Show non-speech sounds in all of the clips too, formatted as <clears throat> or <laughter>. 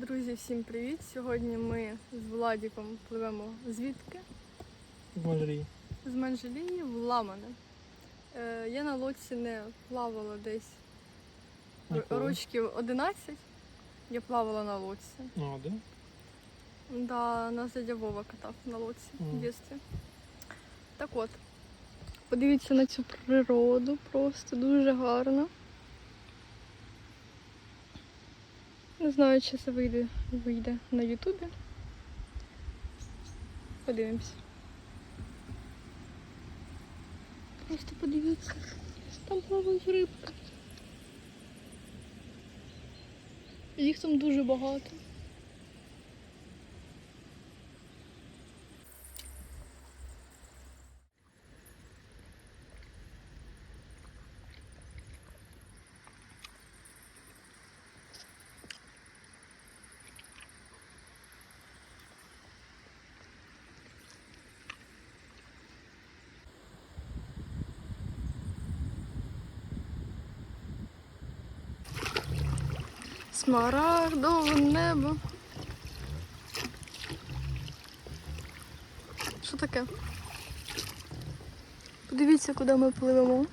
Друзі, всім привіт! Сьогодні ми з Владіком пливемо звідки? Можрі. З Манжелії в Ламане. Е, я на лодці не плавала десь Ніколи. рочків 11. Я плавала на лодці. А, да? Да, нас дядя Вова катав на лодці в Мгм. дитинстві. Так от, подивіться на цю природу, просто дуже гарно. Не знаю, чи це вийде, вийде на Ютубі. Подивимось. Просто подивіться. Там плавають рибки. Їх там дуже багато. Смарагдове небо. Що таке? Подивіться, куди ми пливемо.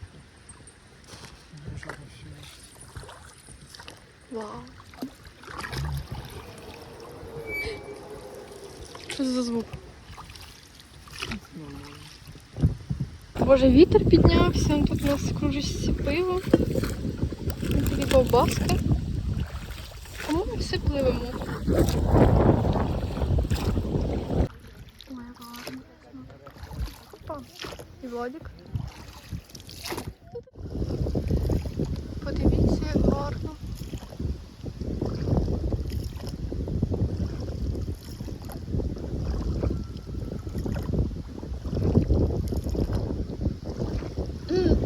Вау. Що це за звук? Боже, вітер піднявся, тут у нас кружечці пиво. Такі. Все пливемо? Ой, гарно. І Владик. Подивіться, як гарно. М.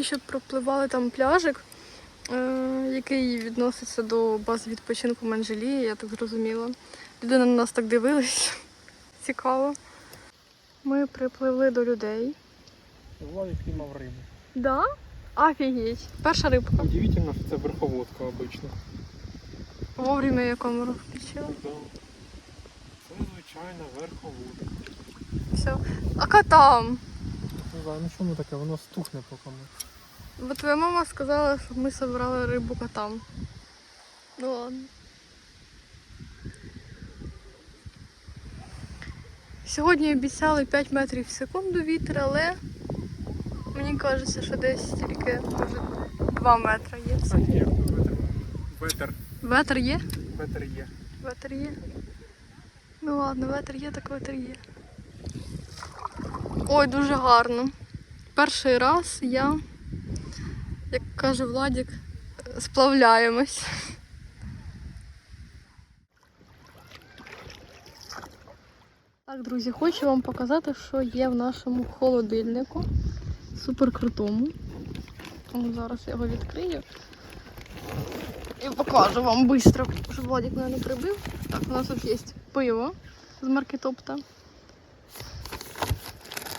Тільки що пропливали там пляжик, е, який відноситься до бази відпочинку Манжелії, я так зрозуміла. Людина на нас так дивилась. <laughs> Цікаво. Ми припливли до людей. Владик піймав рибу. Да? Офігеть. Перша рибка. Удивительно, що це верховодка обично. Вовремя я камеру включила. Це звичайна верховодка. Все. А котам? Не знаю, ну чому таке, воно стухне поки ми. Бо твоя мама сказала, щоб ми забрали рибу котам. Ну ладно. Сьогодні обіцяли 5 метрів в секунду вітер, але мені кажеться, що десь тільки може 2 метри є. А, ні, ветер. Ветер є? Ветер є. Ветер є. Ну ладно, ветер є, так ветер є. Ой, дуже гарно. Перший раз я, як каже Владік, сплавляємось. Так, друзі, хочу вам показати, що є в нашому холодильнику. Супер крутому. Тому зараз я його відкрию. І покажу вам швидко, щоб Владик мене не прибив. Так, у нас тут є пиво з марки Топта.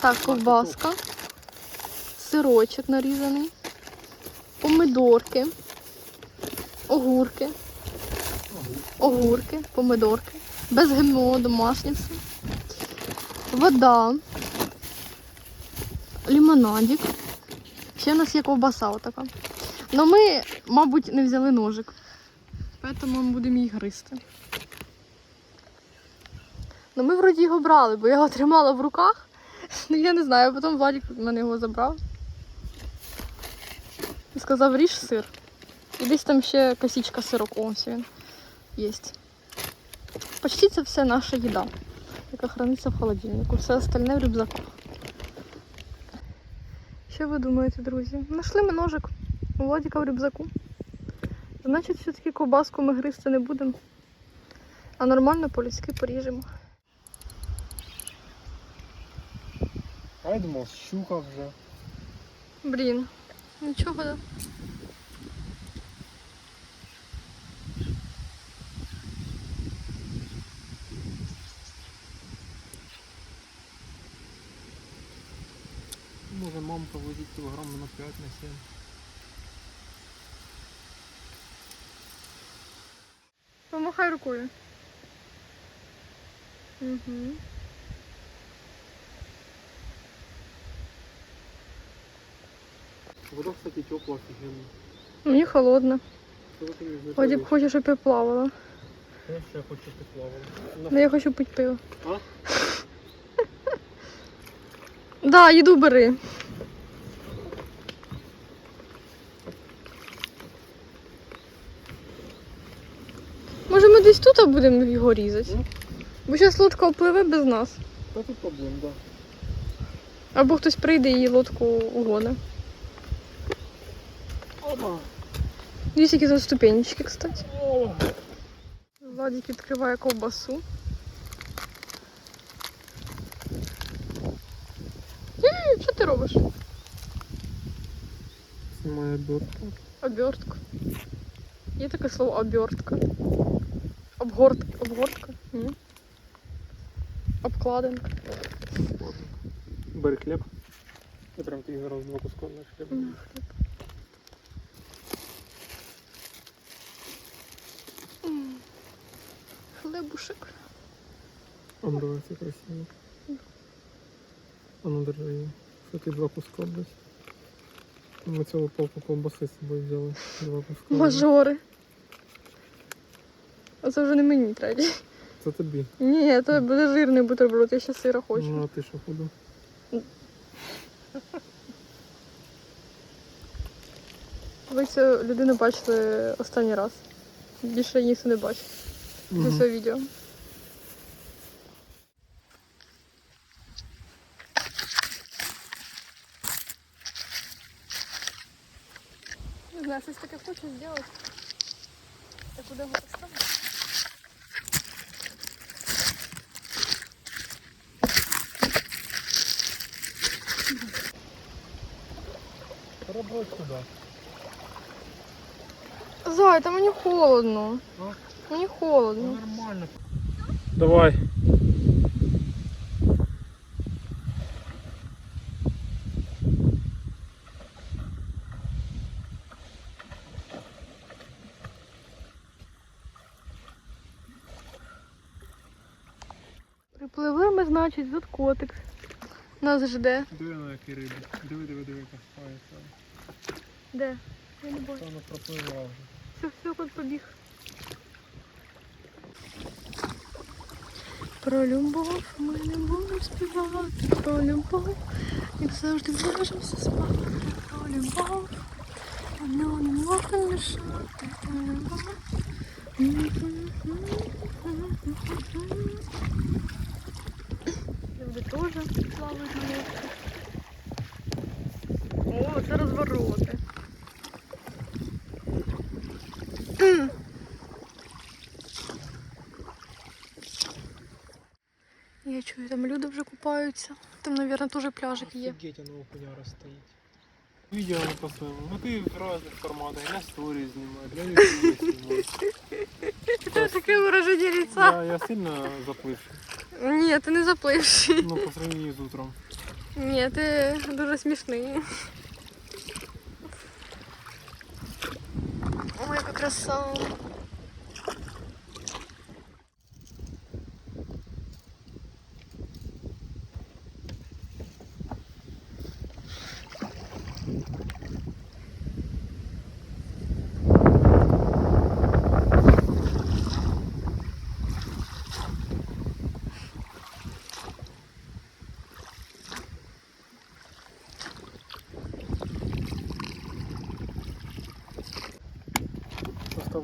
Так, ковбаска, сирочок нарізаний, помидорки, огурки, огурки, помидорки, без ГМО, домашнє все. Вода, лимонадик. Ще у нас є ковбаса отака. Ну ми, мабуть, не взяли ножик. Тому ми будемо їх гризти. Ну ми вроді його брали, бо я його тримала в руках. Ну я не знаю, потім Владик мене його забрав. І сказав, ріж сир. І десь там ще косічка сирок, ось він є. Почти це все наша їда, яка храниться в холодильнику. Все остальне в рюкзаках. Що ви думаєте, друзі? Нашли ми ножик у Владіка в рюкзаку. Значить, все-таки ковбаску ми гризти не будемо. А нормально по-людськи поріжемо. А я думав, щука вже. Блін. Нічого, да? Може мамка возить кілограм на 5 на 7. Помахай рукою. Угу. Вода, кстати, тепла офігенно. Мені холодно. Вадик кажеш? хоче, щоб я плавала. Я ще хочу ти плавала. Ну я хочу пити пиво. А? <laughs> Да, їду бери. Може ми десь тут будемо його різати? Ну. Бо зараз лодка впливе без нас. Та тут проблем, да. Або хтось прийде і лодку угоне. Які тут ступенечки, кстати. Владик відкриває ковбасу. М, Що ти робиш? Знімає обертку. Обертку. Є таке слово обертка. Обгортка. Обгортка? Ні. Обкладинка. Бери хліб. Я прям тобі зараз два куска на хліб. Хлебушек. А ну давай це красиво. А ну держи її. Що два куска брать? Ми цілу полку колбаси з собою взяли. Два куска. Мажори. А це вже не мені треба. Це тобі. Ні, це буде жирний бутерброд, я ще сира хочу. Ну, а ти що ходу? Ви цю людину бачили останній раз. Більше її не бачив до цього відео. Не знаю, щось таке хочу зробити. Я куди його поставлю? Пробуй туди. Зай, та мені холодно. А? Мені холодно. Нормально. Давай. Припливли ми, значить, тут котик. Нас жде. Диви на які риби. Диви, диви, диви, яка. Де? Я не бачу. Вона пропливла вже. Все, все, кот побіг. Про любов ми не будемо співати, про любов, як завжди вляжемося спати, про любов, воно не можна мішати, про любов. Люди теж плавають на лодці. О, це розвороти. Купаються. Там, мабуть, теж пляжик є. Офігеть, воно окуняра стоїть. Відео не поставив. Ну ти в різних форматах. Я сторі знімаю, для YouTube знімаю. <laughs> Це таке вираження лица. Я, я сильно запливший. Ні, ти не запливший. Ну, по сравнению з утром. Ні, ти дуже смішний. Ой, яка краса.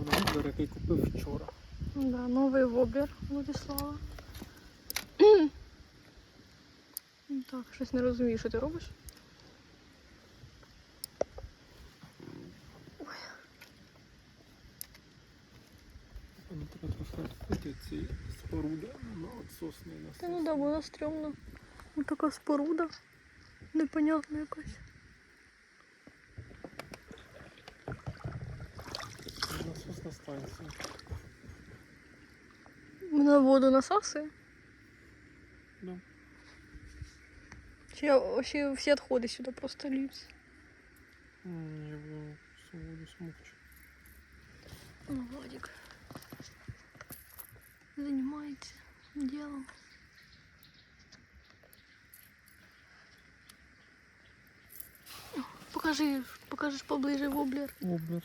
Поставлю вибір, який купив вчора. Да, новий вобір Владислава. Так, щось не розумію, що ти робиш. Трохи відкрити ці споруди на отсосний насос. Та ну да, вона стрьомна. Ось така споруда. Непонятна якась. Насосна станція. На воду насасує? Да. Чи я- вообще всі відходи сюди просто льються? М, Я в свободу смокчу. О, Владик. займається ділом. Покажи, покажеш поближе воблер. Воблер.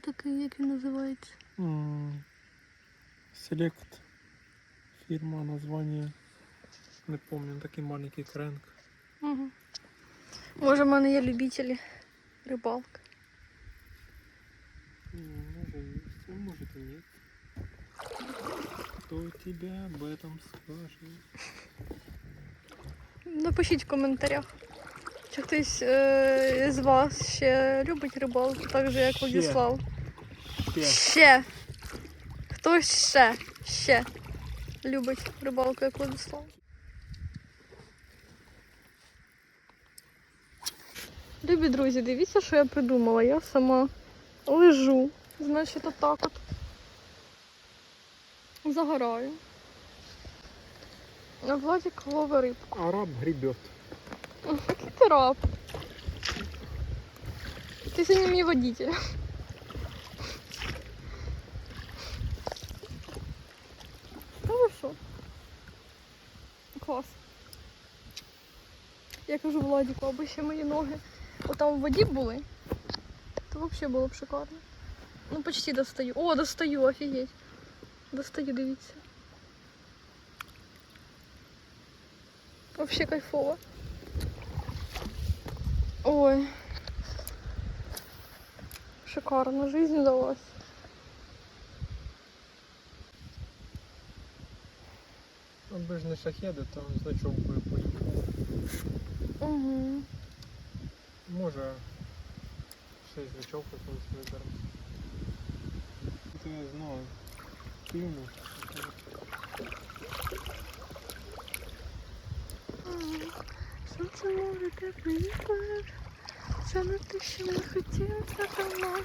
Такий, як він називається. М, Select. Фирма, название. Не помню, такий маленький кренк. Угу. Може, в мене є любителі рибалки. М, Может есть, а может и нет. Кто тебе об этом скажет? Напишіть в коментарях. Чи хтось е, з вас ще любить рибалку, так же як. Владислав? Ще. Ще. Хтось ще, ще любить рибалку, як Владислав. Любі друзі, дивіться, що я придумала. Я сама лежу, значить, отак от. Загораю. А Владик ловить рибку. Араб гребет. Який ти раб? Ти сьогодні мій водитель. Та. Я кажу Владіку, аби ще мої ноги отам в воді були, то взагалі було б шикарно. Ну, почти достаю. О, достаю, офігеть. Достаю, дивіться. Вообще кайфово. Ой. Шикарно, жизнь удалась. Аби ж не шахеди, то значок би поїхав. Угу. Може, ще й значок якийсь виберемо. Це я знаю. Півну. Сонце може тебе вікор. Не те, що ми хотіли давно.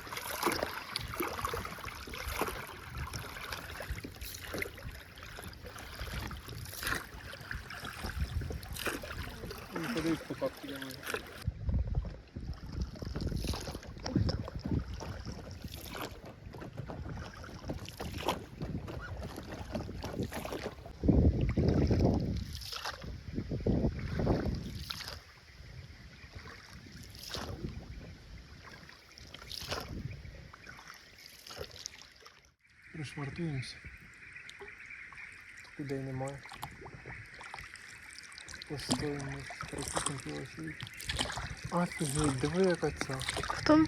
Ну, подивись, купак я Ой, Пришвартуємося. Людей немає. Постоїмо прикусимо пілосі. Офігеть, диви яка ця. Хто?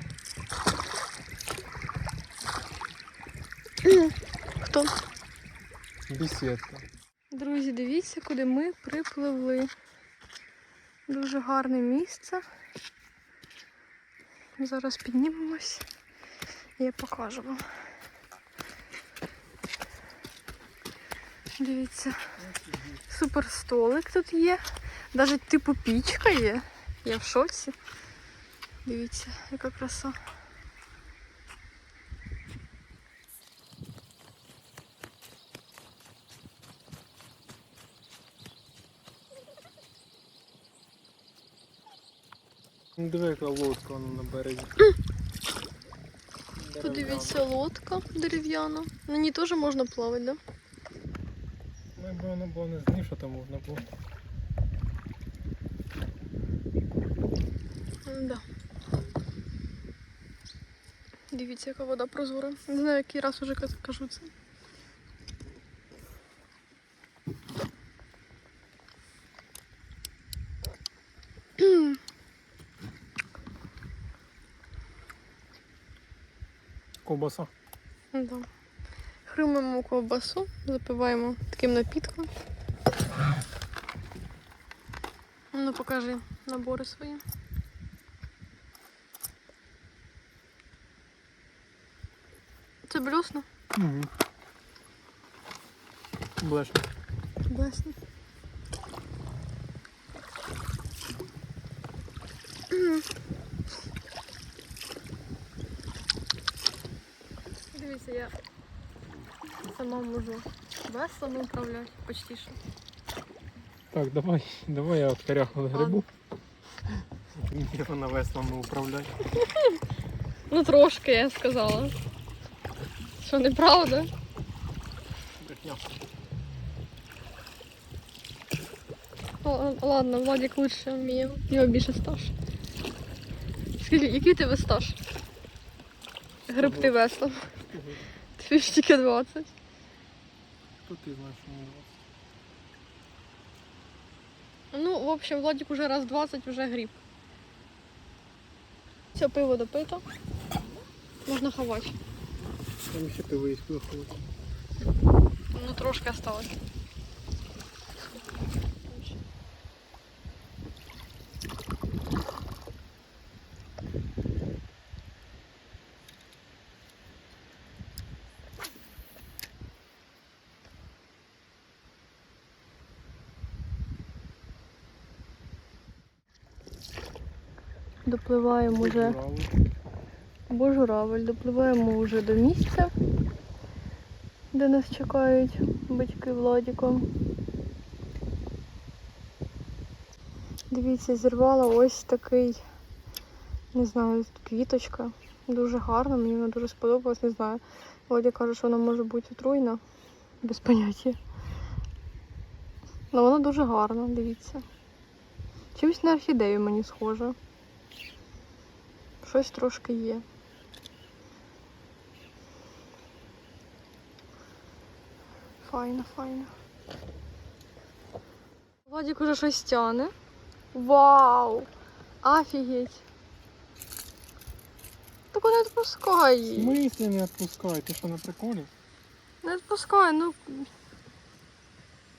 <clears throat> Хто? Бесідка. Друзі, дивіться, куди ми припливли. Дуже гарне місце. Зараз піднімемось і я покажу вам. Дивіться, супер столик тут є. Навіть типу пічка є. Я в шоці. Дивіться, яка краса. Ну, Диви, яка лодка вона на березі. Подивіться, лодка дерев'яна. На ній теж можна плавати, так? Да? Ну, було не знів, що там можна було. Да. Дивіться, яка вода прозора. Не знаю, який раз уже ка- кажу це. Ковбаса. Да. Хримимо ковбасу, запиваємо таким напітком. Ну, покажи набори свої. Це блюсно? Угу. Блешно. Блесні. Дивіться, я сама можу веслами управляти почти що. Так, давай, давай я от коряху грибу. Мені вона веслами управляє. <laughs> Ну трошки я сказала. Що неправда? О, ладно, Владик лучше вміє. У нього більше стаж. Скільки, який тебе стаж? Грибти веслом. Тобі ж тільки 20. Хто ты знаешь мені Ну, в общем, Владик уже раз 20 вже гриб. Все, пиво допито. Можна ховати. Там ще пиво є виходить. Ну, трошки осталось. Допливаємо вже. Або журавель. Допливаємо вже до місця, де нас чекають батьки Владіка. Дивіться, зірвала ось такий, не знаю, квіточка. Дуже гарна, мені вона дуже сподобалась, не знаю. Володя каже, що вона може бути отруйна, без поняття. Але вона дуже гарна, дивіться. Чимось на орхідею мені схоже. Щось трошки є. Файно, файно. Владик уже щось тяне. Вау! Офігеть! Так не відпускай її. смислі не відпускай, ти що на приколі? Не відпускай, ну.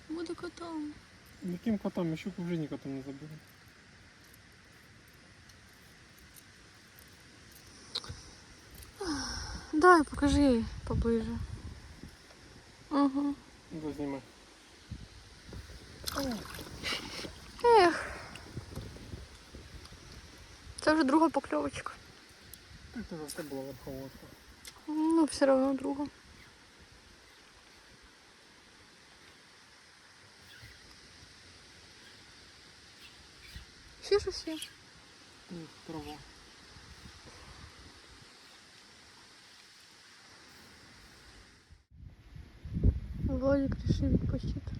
Буде котом. Яким котом? Я щуку в житті котом не забуду. Дай, покажи поближе. Угу. Ну, зніми. Ех. Це вже друга покльовочка. Це завжди була верховодка. Ну, все одно друга. Ще щось є? Ні, трава. Владик решил відпочити.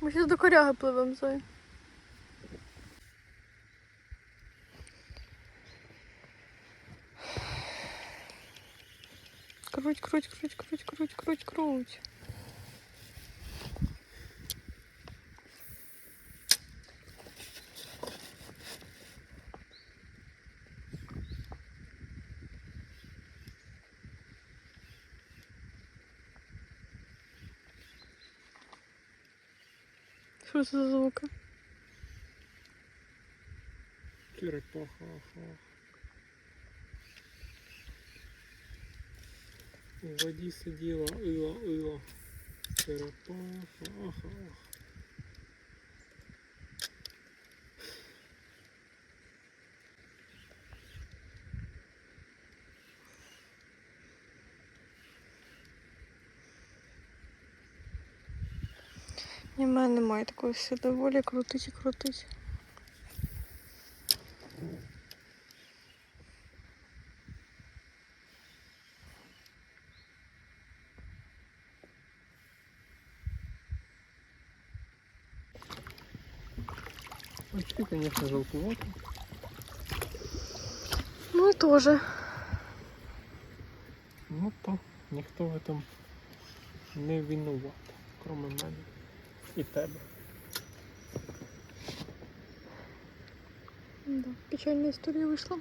Ми зараз до коряги пливемо, Зоя. Круть, круть, круть, круть, круть, круть, круть. Що за звуки? Черепаха, аха. В воді сиділа, ила, ила. Черепаха, аха, аха. Ні, в мене немає такої сили волі крутить і крутить. Очки, конечно, желтоваты. Ну і теж. Ну то ніхто в этом не винуват, кроме мене і тебе. Да, печальна історія вийшла.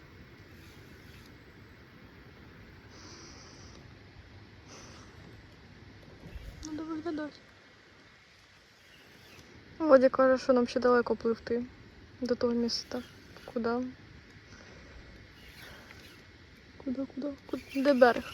Надо виглядати. Володя каже, що нам ще далеко пливти до того міста. Куди? Куди, куди? Куди? Де берег?